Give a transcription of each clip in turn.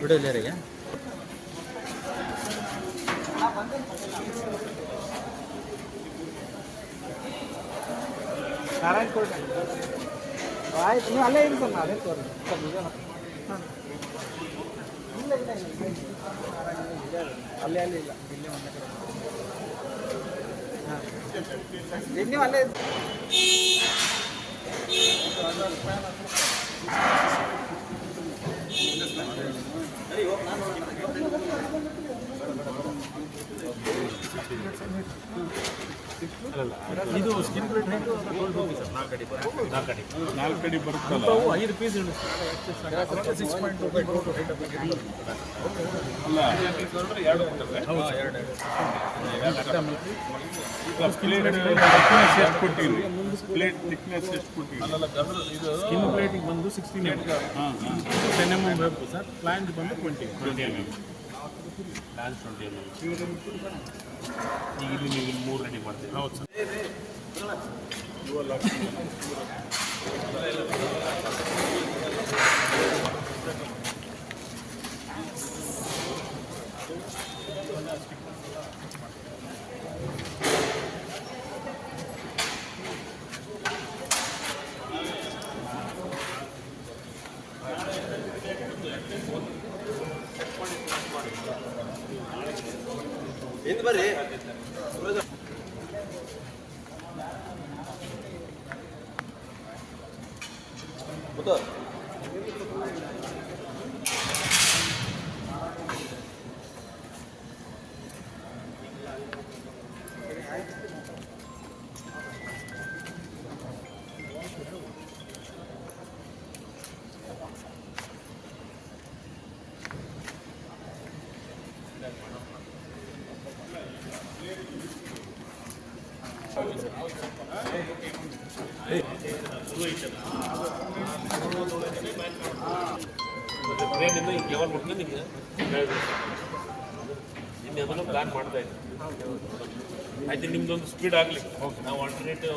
ವಿಡಿಯೋಲಿಯರಿಗೆ ನಾರಾಯಣ ಕೋಟೆ ಆಯ್ತು, ನೀವು ಅಲ್ಲೇ ಇರಿ ಸರ್ ಅದೇ ತೋರಿ. ಇಲ್ಲ. ಅಲ್ಲೇ ಇಲ್ಲ. ಇಲ್ಲೇ ಒಂದೇ ಕಡೆ. ಹಾಂ. ನೀವು ಅಲ್ಲೇ. ಇದು ಸ್ಕಿನ್ ಪ್ಲೇಟ್ ರೇಟು ನಾಲ್ಕು ಅಡಿ ನಾಲ್ಕು ಅಡಿ ನಾಲ್ಕು ಅಡಿ ಬರುತ್ತಲ್ಲ ಐದು piece six point two five to height ಅಲ್ಲ ಎರಡು ಹೌದು ಎರಡು ಈಗ ಪ್ಲೇಟ್ ಥಿಕ್ನೆಸ್ ಎಷ್ಟು ಕೊಟ್ಟಿರಿ ಪ್ಲೇಟ್ ಥಿಕ್ನೆಸ್ ಎಷ್ಟು ಕೊಟ್ಟಿರಿ ಅಲ್ಲಲ್ಲ ಇದು ಸ್ಕಿನ್ ಪ್ಲೇಟಿಗೆ ಬಂದು ಸಿಕ್ಸ್ಟೀನ್ ಹಾಂ ಟೆನ್ ಎಂ ಎಂ ಬೇಕು ಸರ್ ಪ್ಲಾನ್ ಬಂದು twenty twenty M M twenty M M ಈಗ ಇಲ್ಲಿ ನೀವು ಮೂರು ರೆಡಿ ಮಾಡ್ತೀವಿ ಹೌದು ಸರ್. ಹಿಂದ್ ಬರ್ರಿ. ಕೂತ. ಟ್ರೈನಿಂದ ಈಗ ಲೆವೆಲ್ ಮುಟ್ಕೊಂಡು ನಿಮಗೆ ನಿನ್ನೆ ಅದನ್ನು ಪ್ಲಾನ್ ಮಾಡ್ತಾ ಇದ್ದೆ ಆಯ್ತು ನಿಮ್ದೊಂದು ಸ್ಪೀಡ್ ಆಗಲಿ ನಾವು ಆಲ್ಟರ್ನೇಟಿವ್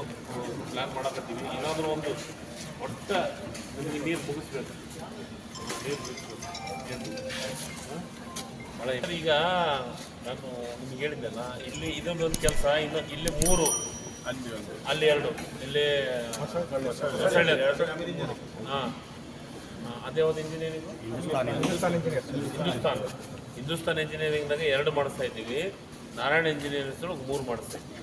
ಪ್ಲಾನ್ ಮಾಡಕತ್ತೀವಿ ಏನಾದರೂ ಒಂದು ಒಟ್ಟ ನಿಮಗೆ ನೀರು ಮುಗಿಸ್ಬೇಕು ನೀರು ಈಗ ನಾನು ನಿಮ್ಗೆ ಹೇಳಿದ್ದೆಲ್ಲ ಇಲ್ಲಿ ಇದೊಂದೊಂದು ಕೆಲಸ ಇನ್ನು ಇಲ್ಲಿ ಮೂರು. ಅಲ್ಲಿ ಒಂದು ಅಲ್ಲಿ ಎರಡು. ಇಲ್ಲಿ ಹಾಂ ಅದೇ ಯಾವ್ದು ಇಂಜಿನಿಯರಿಂಗ್ ಹಿಂದೂಸ್ತಾನ್ ಹಿಂದೂಸ್ತಾನ್ ಇಂಜಿನಿಯರಿಂಗ್ನಾಗ ಎರಡು ಮಾಡಿಸ್ತಾ ಇದ್ದೀವಿ. ನಾರಾಯಣ ಇಂಜಿನಿಯರಿಂಗ್ ಮೂರು ಮಾಡಿಸ್ತಾ ಇದ್ದೀವಿ.